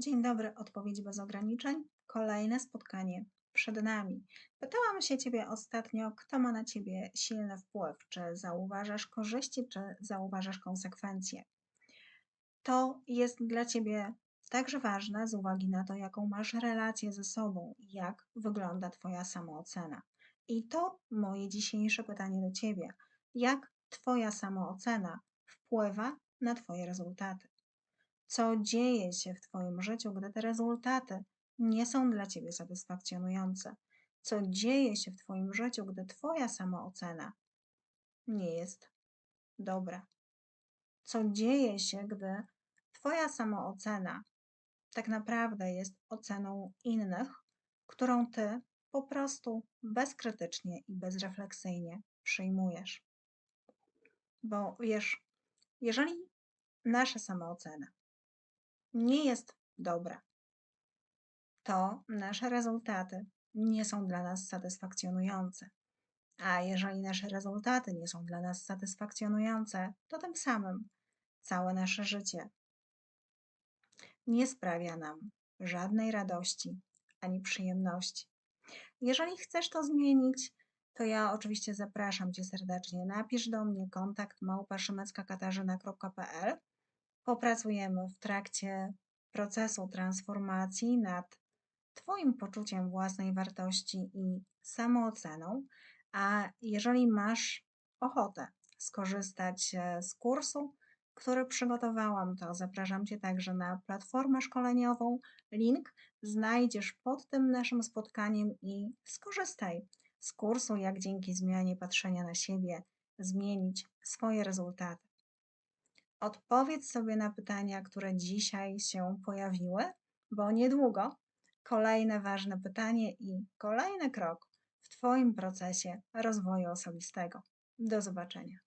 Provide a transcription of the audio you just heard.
Dzień dobry, odpowiedź bez ograniczeń. Kolejne spotkanie przed nami. Pytałam się Ciebie ostatnio, kto ma na Ciebie silny wpływ. Czy zauważasz korzyści, czy zauważasz konsekwencje? To jest dla Ciebie także ważne z uwagi na to, jaką masz relację ze sobą, jak wygląda Twoja samoocena. I to moje dzisiejsze pytanie do Ciebie. Jak Twoja samoocena wpływa na Twoje rezultaty? Co dzieje się w Twoim życiu, gdy te rezultaty nie są dla Ciebie satysfakcjonujące? Co dzieje się w Twoim życiu, gdy Twoja samoocena nie jest dobra? Co dzieje się, gdy Twoja samoocena tak naprawdę jest oceną innych, którą Ty po prostu bezkrytycznie i bezrefleksyjnie przyjmujesz? Bo wiesz, jeżeli nasza samoocena nie jest dobra, to nasze rezultaty nie są dla nas satysfakcjonujące. A jeżeli nasze rezultaty nie są dla nas satysfakcjonujące, to tym samym całe nasze życie nie sprawia nam żadnej radości ani przyjemności. Jeżeli chcesz to zmienić, to ja oczywiście zapraszam Cię serdecznie. Napisz do mnie kontakt małpaszymecka-katarzyna.pl Popracujemy w trakcie procesu transformacji nad Twoim poczuciem własnej wartości i samooceną. A jeżeli masz ochotę skorzystać e, z kursu, który przygotowałam, to zapraszam Cię także na platformę szkoleniową. Link znajdziesz pod tym naszym spotkaniem i skorzystaj z kursu, jak dzięki zmianie patrzenia na siebie zmienić swoje rezultaty. Odpowiedz sobie na pytania, które dzisiaj się pojawiły, bo niedługo kolejne ważne pytanie i kolejny krok w Twoim procesie rozwoju osobistego. Do zobaczenia.